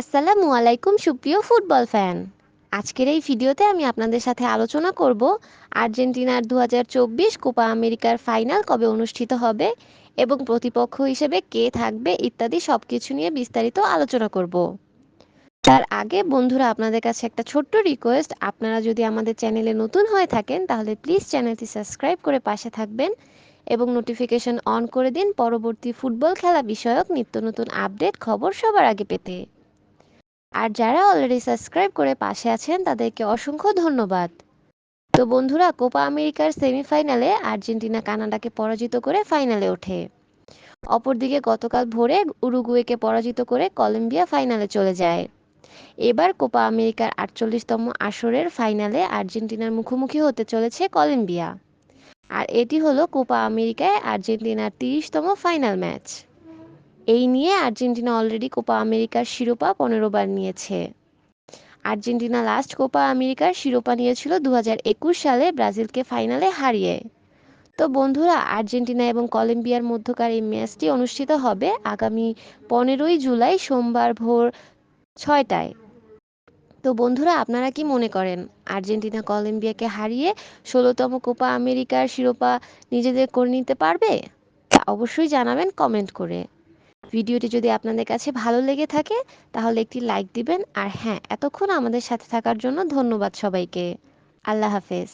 আসসালামু আলাইকুম, সুপ্রিয় ফুটবল ফ্যান। আজকের এই ভিডিওতে আমি আপনাদের সাথে আলোচনা করব আর্জেন্টিনার দু হাজার চব্বিশ কোপা আমেরিকার ফাইনাল কবে অনুষ্ঠিত হবে এবং প্রতিপক্ষ হিসেবে কে থাকবে ইত্যাদি সব কিছু নিয়ে বিস্তারিত আলোচনা করব। তার আগে বন্ধুরা, আপনাদের কাছে একটা ছোট্ট রিকোয়েস্ট আপনারা যদি আমাদের চ্যানেলে নতুন হয়ে থাকেন, তাহলে প্লিজ চ্যানেলটি সাবস্ক্রাইব করে পাশে থাকবেন এবং নোটিফিকেশন অন করে দিন পরবর্তী ফুটবল খেলা বিষয়ক নিত্য নতুন আপডেট খবর সবার আগে পেতে। আর যারা অলরেডি সাবস্ক্রাইব করে পাশে আছেন, তাদেরকে অসংখ্য ধন্যবাদ। তো বন্ধুরা, কোপা আমেরিকার সেমিফাইনালে আর্জেন্টিনা কানাডাকে পরাজিত করে ফাইনালে ওঠে। অপরদিকে গতকাল ভোরে উরুগুয়েকে পরাজিত করে কলম্বিয়া ফাইনালে চলে যায়। এবার কোপা আমেরিকার আটচল্লিশতম আসরের ফাইনালে আর্জেন্টিনার মুখোমুখি হতে চলেছে কলম্বিয়া। আর এটি হলো কোপা আমেরিকায় আর্জেন্টিনার তিরিশতম ফাইনাল ম্যাচ এই নিয়ে আর্জেন্টিনা অলরেডি কোপা আমেরিকার শিরোপা পনেরো বার নিয়েছে। আর্জেন্টিনা লাস্ট কোপা আমেরিকার শিরোপা নিয়েছিল দু হাজার একুশ সালে ব্রাজিলকে ফাইনালে হারিয়ে। তো বন্ধুরা, আর্জেন্টিনা এবং কলম্বিয়ার মধ্যকার এই ম্যাচটি অনুষ্ঠিত হবে আগামী পনেরোই জুলাই সোমবার ভোর ছয়টায়। তো বন্ধুরা, আপনারা কি মনে করেন? আর্জেন্টিনা কলম্বিয়াকে হারিয়ে ষোলোতম কোপা আমেরিকার শিরোপা নিজেদের করে নিতে পারবে? তা অবশ্যই জানাবেন কমেন্ট করে। ভিডিওটি যদি আপনাদের কাছে ভালো লেগে থাকে, তাহলে একটি লাইক দিবেন। আর হ্যাঁ এতক্ষণ আমাদের সাথে থাকার জন্য ধন্যবাদ সবাইকে। আল্লাহ হাফেজ।